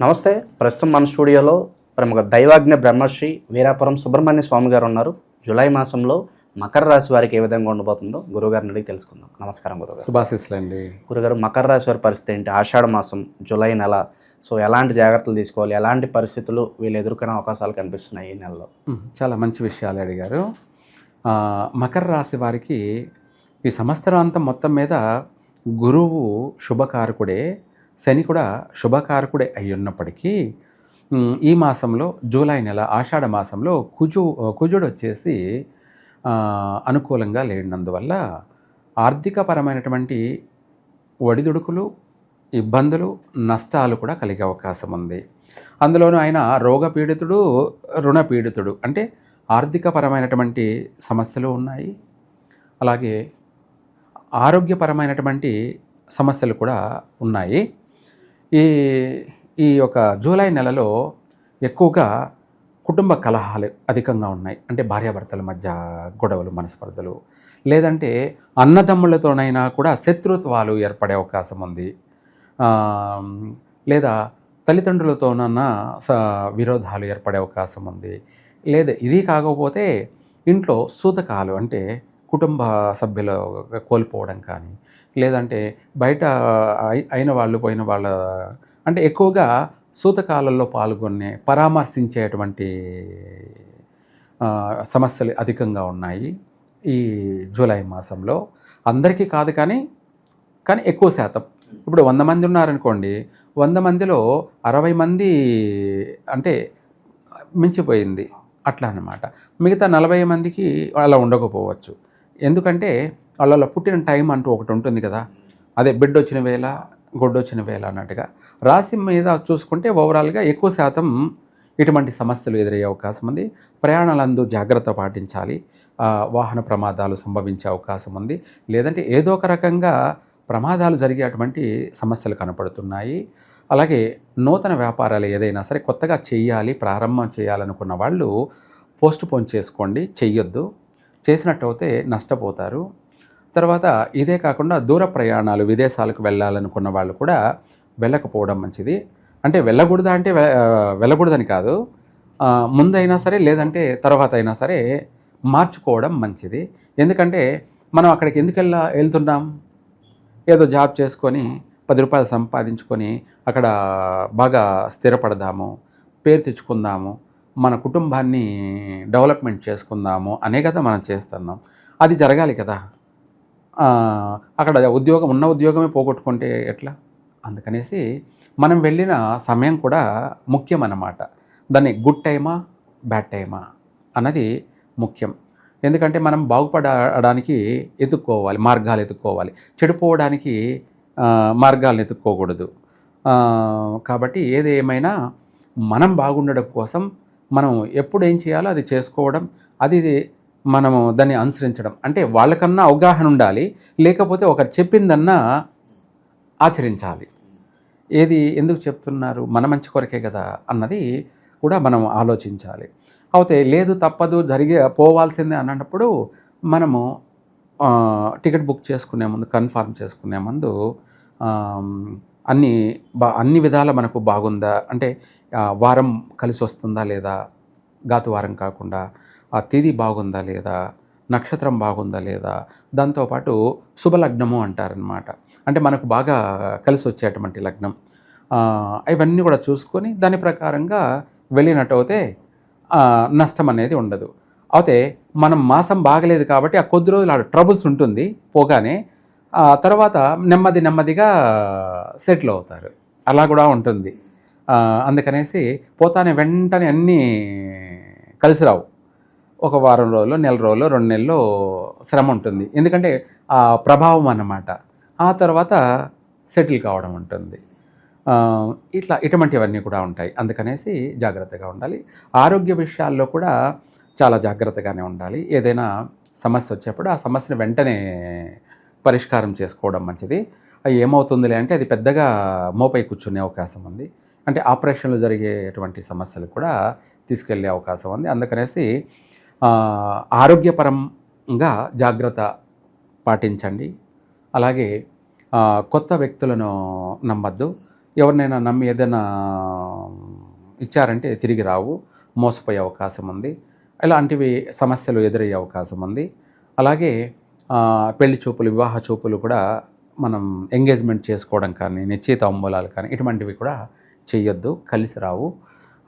నమస్తే ప్రస్తుతం మన స్టూడియోలో ప్రముఖ దైవాజ్ఞ బ్రహ్మశ్రీ వీరాపురం సుబ్రహ్మణ్య స్వామి గారు ఉన్నారు. జూలై మాసంలో మకర రాశి వారికి ఏ విధంగా ఉండబోతుందో గురుగారిని అడిగి తెలుసుకుందాం. నమస్కారం గురుగారు శుభాశీస్సులండి. గురుగారు మకర రాశి వారి పరిస్థితి ఏంటి? ఆషాఢ మాసం జూలై నెల. సో ఎలాంటి జాగ్రత్తలు తీసుకోవాలి? ఎలాంటి పరిస్థితులు వీళ్ళు ఎదుర్కొనే అవకాశాలు కనిపిస్తున్నాయి ఈ నెలలో? చాలా మంచి విషయాలు అడిగారు. మకర రాశి వారికి ఈ సంవత్సరాంతం మొత్తం మీద గురువు శుభకారకుడే. శని కూడా శుభకారకుడే అయి ఉన్నప్పటికీ ఈ మాసంలో జూలై నెల ఆషాఢ మాసంలో కుజు కుజుడు వచ్చేసి అనుకూలంగా లేనందువల్ల ఆర్థికపరమైనటువంటి ఒడిదుడుకులు ఇబ్బందులు నష్టాలు కూడా కలిగే అవకాశం ఉంది. అందులోనూ ఆయన రోగపీడితుడు రుణపీడితుడు అంటే ఆర్థికపరమైనటువంటి సమస్యలు ఉన్నాయి. అలాగే ఆరోగ్యపరమైనటువంటి సమస్యలు కూడా ఉన్నాయి. ఈ ఈ యొక్క జూలై నెలలో ఎక్కువగా కుటుంబ కలహాలు అధికంగా ఉన్నాయి. అంటే భార్యాభర్తల మధ్య గొడవలు మనస్పర్ధలు. లేదంటే అన్నదమ్ములతోనైనా కూడా శత్రుత్వాలు ఏర్పడే అవకాశం ఉంది. లేదా తల్లిదండ్రులతోనన్నా స విరోధాలు ఏర్పడే అవకాశం ఉంది. లేదా ఇది కాకపోతే ఇంట్లో సూతకాలు అంటే కుటుంబ సభ్యుల కోల్పోవడం కానీ లేదంటే బయట అయిన వాళ్ళు పోయిన వాళ్ళ అంటే ఎక్కువగా సూతకాలలో పాల్గొనే పరామర్శించేటువంటి సమస్యలు అధికంగా ఉన్నాయి ఈ జూలై మాసంలో. అందరికీ కాదు కానీ కానీ ఎక్కువ శాతం. ఇప్పుడు వంద మంది ఉన్నారనుకోండి వంద మందిలో అరవై మంది అంటే మించిపోయింది. అట్లా అన్నమాట. మిగతా నలభై మందికి అలా ఉండకపోవచ్చు. ఎందుకంటే వాళ్ళ పుట్టిన టైం అంటూ ఒకటి ఉంటుంది కదా. అదే బిడ్డ వచ్చిన వేళ గొడ్డొచ్చిన వేళ అన్నట్టుగా. రాశి మీద చూసుకుంటే ఓవరాల్గా ఎక్కువ శాతం ఇటువంటి సమస్యలు ఎదురయ్యే అవకాశం ఉంది. ప్రయాణాలందు జాగ్రత్త పాటించాలి. వాహన ప్రమాదాలు సంభవించే అవకాశం ఉంది. లేదంటే ఏదో ఒక రకంగా ప్రమాదాలు జరిగేటువంటి సమస్యలు కనపడుతున్నాయి. అలాగే నూతన వ్యాపారాలు ఏదైనా సరే కొత్తగా చేయాలి ప్రారంభం చేయాలనుకున్న వాళ్ళు పోస్ట్ పోన్ చేసుకోండి చెయ్యొద్దు. చేసినట్టయితే నష్టపోతారు. తర్వాత ఇదే కాకుండా దూర ప్రయాణాలు విదేశాలకు వెళ్ళాలనుకున్న వాళ్ళు కూడా వెళ్ళకపోవడం మంచిది. అంటే వెళ్ళకూడదా అంటే వె- వెళ్ళకూడదని కాదు. ముందైనా సరే లేదంటే తర్వాత అయినా సరే మార్చుకోవడం మంచిది. ఎందుకంటే మనం అక్కడికి ఎందుకు వెళ్ళా వెళ్తున్నాం? ఏదో జాబ్ చేసుకొని పది రూపాయలు సంపాదించుకొని అక్కడ బాగా స్థిరపడదాము పేరు తెచ్చుకుందాము మన కుటుంబాన్ని డెవలప్మెంట్ చేసుకుందాము అనే కదా మనం చేస్తున్నాం. అది జరగాలి కదా. అక్కడ ఉద్యోగం ఉన్న ఉద్యోగమే పోగొట్టుకుంటే ఎట్లా? అందుకనేసి మనం వెళ్ళిన సమయం కూడా ముఖ్యం అన్నమాట దాన్ని గుడ్ టైమా బ్యాడ్ టైమా అన్నది ముఖ్యం. ఎందుకంటే మనం బాగుపడడానికి ఎత్తుక్కోవాలి మార్గాలు ఎత్తుక్కోవాలి చెడిపోవడానికి మార్గాలను ఎత్తుక్కోకూడదు కాబట్టి ఏది ఏమైనా మనం బాగుండడం కోసం మనం ఎప్పుడు ఏం చేయాలో అది చేసుకోవడం అది మనము దాన్ని అనుసరించడం. అంటే వాళ్ళకన్నా అవగాహన ఉండాలి లేకపోతే ఒకరు చెప్పిందన్నా ఆచరించాలి. ఏది ఎందుకు చెప్తున్నారు మన మంచి కొరకే కదా అన్నది కూడా మనం ఆలోచించాలి. అయితే లేదు తప్పదు జరిగే పోవాల్సిందే అన్నప్పుడు మనము టికెట్ బుక్ చేసుకునే ముందు కన్ఫర్మ్ చేసుకునే ముందు అన్ని బా అన్ని విధాల మనకు బాగుందా? అంటే వారం కలిసి వస్తుందా లేదా? గాతు వారం కాకుండా ఆ తేదీ బాగుందా లేదా? నక్షత్రం బాగుందా లేదా? దాంతోపాటు శుభలగ్నము అంటారనమాట అంటే మనకు బాగా కలిసి వచ్చేటువంటి లగ్నం. ఇవన్నీ కూడా చూసుకొని దాని ప్రకారంగా వెళ్ళినట్టయితే నష్టం అనేది ఉండదు. అయితే మనం మాసం బాగలేదు కాబట్టి ఆ కొద్ది రోజులు ఆడ ట్రబుల్స్ ఉంటుంది పోగానే ఆ తర్వాత నెమ్మది నెమ్మదిగా సెటిల్ అవుతారు. అలా కూడా ఉంటుంది. అందుకనేసి పోతానే వెంటనే అన్నీ కలిసి రావు. ఒక వారం రోజులు నెల రోజులు రెండు నెలలు శ్రమ ఉంటుంది. ఎందుకంటే ఆ ప్రభావం అన్నమాట. ఆ తర్వాత సెటిల్ కావడం ఉంటుంది. ఇట్లా ఇటువంటివన్నీ కూడా ఉంటాయి. అందుకనేసి జాగ్రత్తగా ఉండాలి. ఆరోగ్య విషయాల్లో కూడా చాలా జాగ్రత్తగానే ఉండాలి. ఏదైనా సమస్య వచ్చేప్పుడు ఆ సమస్యను వెంటనే పరిష్కారం చేసుకోవడం మంచిది. ఏమవుతుందిలే అంటే అది పెద్దగా మోపై కూర్చునే అవకాశం ఉంది. అంటే ఆపరేషన్లు జరిగేటువంటి సమస్యలు కూడా తీసుకెళ్ళే అవకాశం ఉంది. అందుకనేసి ఆరోగ్యపరంగా జాగ్రత్త పాటించండి. అలాగే కొత్త వ్యక్తులను నమ్మద్దు. ఎవరినైనా నమ్మి ఏదైనా ఇచ్చారంటే తిరిగి రావు. మోసపోయే అవకాశం ఉంది. ఇలాంటివి సమస్యలు ఎదురయ్యే అవకాశం ఉంది. అలాగే పెళ్ళి చూపులు వివాహ చూపులు కూడా మనం ఎంగేజ్మెంట్ చేసుకోవడం కానీ నిశ్చిత అంబూలాలు కానీ ఇటువంటివి కూడా చేయొద్దు కలిసి రావు.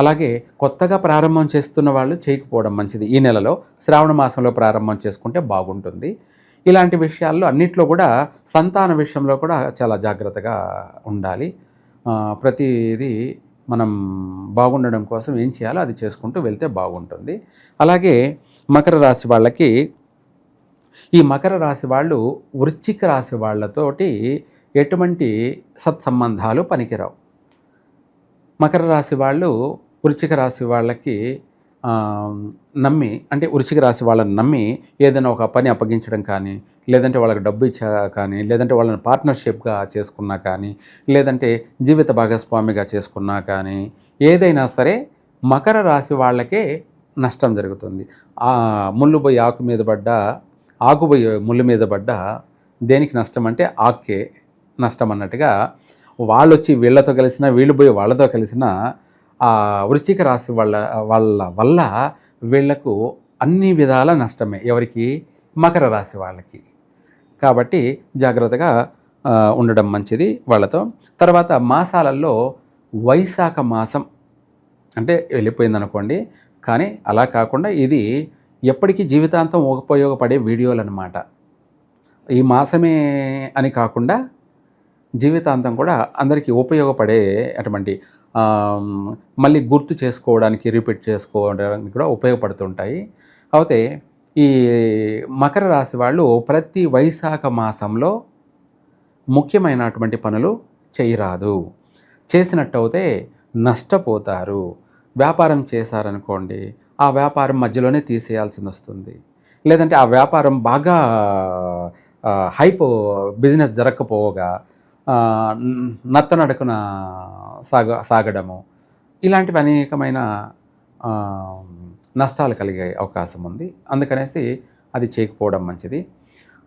అలాగే కొత్తగా ప్రారంభం చేస్తున్న వాళ్ళు చేయకపోవడం మంచిది. ఈ నెలలో శ్రావణ మాసంలో ప్రారంభం చేసుకుంటే బాగుంటుంది. ఇలాంటి విషయాల్లో అన్నిట్లో కూడా సంతాన విషయంలో కూడా చాలా జాగ్రత్తగా ఉండాలి. ప్రతిదీ మనం బాగుండడం కోసం ఏం చేయాలో అది చేసుకుంటూ వెళ్తే బాగుంటుంది. అలాగే మకర రాశి వాళ్ళకి ఈ మకర రాశి వాళ్ళు వృశ్చిక రాశి వాళ్ళతోటి ఎటువంటి సత్సంబంధాలు పనికిరావు. మకర రాశి వాళ్ళు వృశ్చిక రాశి వాళ్ళకి నమ్మి అంటే వృశ్చిక రాశి వాళ్ళని నమ్మి ఏదైనా ఒక పని అప్పగించడం కానీ లేదంటే వాళ్ళకి డబ్బు ఇచ్చా కానీ లేదంటే వాళ్ళని పార్ట్నర్షిప్గా చేసుకున్నా కానీ లేదంటే జీవిత భాగస్వామిగా చేసుకున్నా కానీ ఏదైనా సరే మకర రాశి వాళ్ళకే నష్టం జరుగుతుంది. ఆ ముళ్ళు పోయి ఆకు మీద పడ్డ ఆకుపోయే ముళ్ళు మీద పడ్డ దేనికి నష్టం అంటే ఆకే నష్టం అన్నట్టుగా వాళ్ళు వచ్చి వీళ్ళతో కలిసిన వీళ్ళు పోయి వాళ్ళతో కలిసిన ఆ వృచ్చిక రాశి వాళ్ళ వాళ్ళ వల్ల వీళ్ళకు అన్ని విధాల నష్టమే ఎవరికి? మకర రాశి వాళ్ళకి. కాబట్టి జాగ్రత్తగా ఉండడం మంచిది వాళ్ళతో. తర్వాత మాసాలలో వైశాఖ మాసం అంటే వెళ్ళిపోయిందనుకోండి. కానీ అలా కాకుండా ఇది ఎప్పటికీ జీవితాంతం ఉపయోగపడే వీడియోలు అనమాట ఈ మాసమే అని కాకుండా జీవితాంతం కూడా అందరికీ ఉపయోగపడే అటువంటి మళ్ళీ గుర్తు చేసుకోవడానికి రిపీట్ చేసుకోవడానికి కూడా ఉపయోగపడుతుంటాయి. కాకపోతే ఈ మకర రాశి వాళ్ళు ప్రతి వైశాఖ మాసంలో ముఖ్యమైనటువంటి పనులు చేయరాదు. చేసినట్టయితే నష్టపోతారు. వ్యాపారం చేశారనుకోండి ఆ వ్యాపారం మధ్యలోనే తీసేయాల్సింది వస్తుంది. లేదంటే ఆ వ్యాపారం బాగా హైప్ బిజినెస్ జరగకపోగా ఆ, నత్తనడకన సాగ సాగడము ఇలాంటివి అనేకమైన నష్టాలు కలిగే అవకాశం ఉంది. అందుకనేసి అది చేయకపోవడం మంచిది.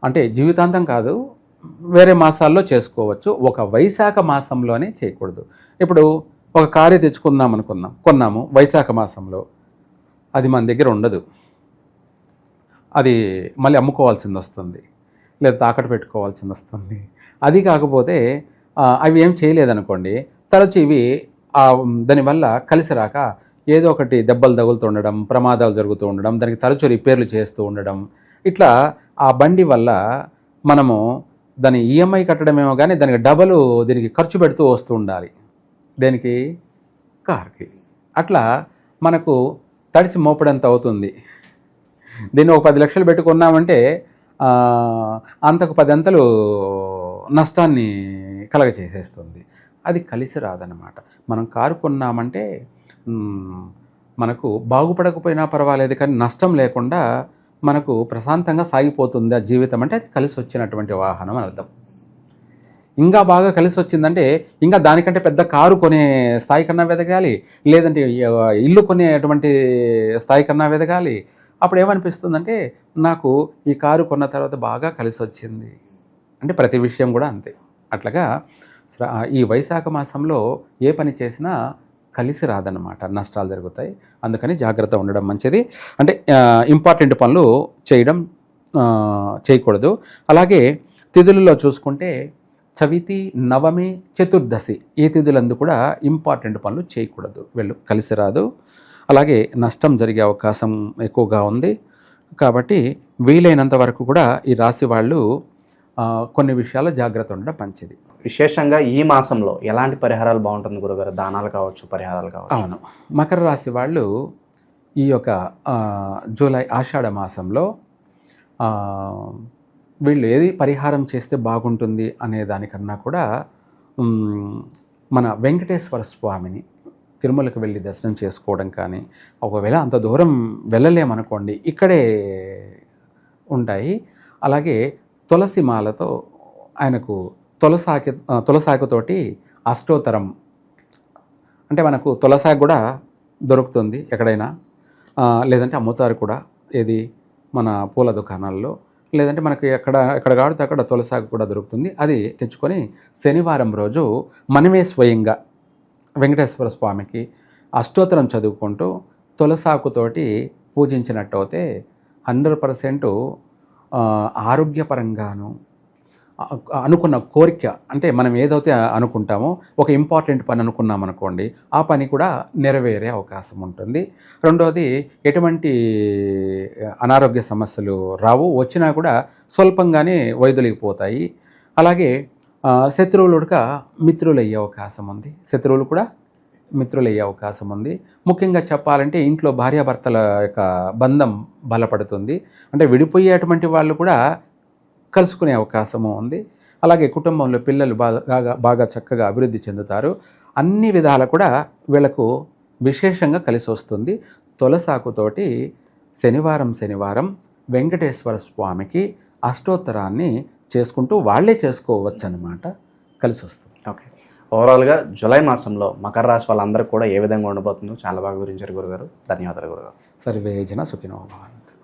అంటే జీవితాంతం కాదు వేరే మాసాల్లో చేసుకోవచ్చు. ఒక వైశాఖ మాసంలోనే చేయకూడదు. ఇప్పుడు ఒక కారు తెచ్చుకుందాం అనుకున్నాం కొన్నాము వైశాఖ మాసంలో. అది మన దగ్గర ఉండదు. అది మళ్ళీ అమ్ముకోవాల్సింది వస్తుంది. లేదా తాకట్టు పెట్టుకోవాల్సింది వస్తుంది. అది కాకపోతే అవి ఏం చేయలేదనుకోండి తరచు ఇవి దానివల్ల కలిసి రాక ఏదో ఒకటి దెబ్బలు తగులుతూ ఉండడం ప్రమాదాలు జరుగుతూ ఉండడం దానికి తరచు రిపేర్లు చేస్తూ ఉండడం ఇట్లా ఆ బండి వల్ల మనము దాని ఈఎంఐ కట్టడమేమో కానీ దానికి డబలు దీనికి ఖర్చు పెడుతూ వస్తూ ఉండాలి. దేనికి? కార్కి. అట్లా మనకు తడిసి మోపడంత అవుతుంది. దీన్ని ఒక పది లక్షలు పెట్టుకున్నామంటే అంతకు పదంతలు నష్టాన్ని కలగచేసేస్తుంది. అది కలిసి రాదనమాట మనం కారు కొన్నామంటే మనకు బాగుపడకపోయినా పర్వాలేదు కానీ నష్టం లేకుండా మనకు ప్రశాంతంగా సాగిపోతుంది ఆ జీవితం అంటే అది కలిసి వచ్చినటువంటి వాహనం అని అర్థం. ఇంకా బాగా కలిసి వచ్చిందంటే ఇంకా దానికంటే పెద్ద కారు కొనే స్థాయి కన్నా వెదగాలి. లేదంటే ఇల్లు కొనేటువంటి స్థాయి కన్నా వెదగాలి. అప్పుడు ఏమనిపిస్తుందంటే నాకు ఈ కారు కొన్న తర్వాత బాగా కలిసి వచ్చింది. అంటే ప్రతి విషయం కూడా అంతే. అట్లాగా ఈ వైశాఖ మాసంలో ఏ పని చేసినా కలిసి రాదన్నమాట. నష్టాలు జరుగుతాయి. అందుకని జాగ్రత్త ఉండడం మంచిది. అంటే ఇంపార్టెంట్ పనులు చేయడం చేయకూడదు. అలాగే తిథులలో చూసుకుంటే చవితి నవమి చతుర్దశి ఈ తిథులందు కూడా ఇంపార్టెంట్ పనులు చేయకూడదు. వెళ్ళు కలిసి రాదు. అలాగే నష్టం జరిగే అవకాశం ఎక్కువగా ఉంది. కాబట్టి వీలైనంత వరకు కూడా ఈ రాశి వాళ్ళు కొన్ని విషయాల్లో జాగ్రత్త ఉండడం మంచిది. విశేషంగా ఈ మాసంలో ఎలాంటి పరిహారాలు బాగుంటుంది గురుగారు? దానాలు కావచ్చు పరిహారాలు కావచ్చు. అవును. మకర రాశి వాళ్ళు ఈ యొక్క జూలై ఆషాఢ మాసంలో వీళ్ళు ఏది పరిహారం చేస్తే బాగుంటుంది అనే దానికన్నా కూడా మన వెంకటేశ్వర స్వామిని తిరుమలకు వెళ్ళి దర్శనం చేసుకోవడం కానీ ఒకవేళ అంత దూరం వెళ్ళలేమనుకోండి ఇక్కడే ఉంటాయి. అలాగే తులసి మాలతో ఆయనకు తులసాకి తులసాకుతోటి అష్టోత్తరం. అంటే మనకు తులసాకు కూడా దొరుకుతుంది ఎక్కడైనా. లేదంటే అమ్ముతారు కూడా. ఏది? మన పూల దుకాణాల్లో. లేదంటే మనకి ఎక్కడ ఎక్కడ కాడితే అక్కడ తులసాకు కూడా దొరుకుతుంది. అది తెచ్చుకొని శనివారం రోజు మనమే స్వయంగా వెంకటేశ్వర స్వామికి అష్టోత్తరం చదువుకుంటూ తులసాకుతోటి పూజించినట్టు అయితే హండ్రెడ్ పర్సెంట్ ఆరోగ్యపరంగాను అనుకున్న కోరిక అంటే మనం ఏదైతే అనుకుంటామో ఒక ఇంపార్టెంట్ పని అనుకున్నాం అనుకోండి ఆ పని కూడా నెరవేరే అవకాశం ఉంటుంది. రెండవది ఎటువంటి అనారోగ్య సమస్యలు రావు వచ్చినా కూడా స్వల్పంగానే వైదొలిగిపోతాయి అలాగే ఆ, శత్రువులు మిత్రులు అయ్యే అవకాశం ఉంది. శత్రువులు కూడా మిత్రులయ్యే అవకాశం ఉంది. ముఖ్యంగా చెప్పాలంటే ఇంట్లో భార్యాభర్తల యొక్క బంధం బలపడుతుంది. అంటే విడిపోయేటువంటి వాళ్ళు కూడా కలుసుకునే అవకాశము ఉంది. అలాగే కుటుంబంలో పిల్లలు బాగా బాగా చక్కగా అభివృద్ధి చెందుతారు. అన్ని విధాల కూడా వీళ్ళకు విశేషంగా కలిసి వస్తుంది. తులసాకుతోటి శనివారం శనివారం వెంకటేశ్వర స్వామికి అష్టోత్తరాన్ని చేసుకుంటూ వాళ్ళే చేసుకోవచ్చు అనమాట కలిసి వస్తుంది. ఓకే. ఓవరాల్గా జూలై మాసంలో మకర రాశి వాళ్ళందరికీ కూడా ఏ విధంగా ఉండబోతుందో చాలా బాగా వివరించారు గురుగారు. ధన్యవాదాలు గురుగారు. సర్వేజన సుఖినో భవంతు.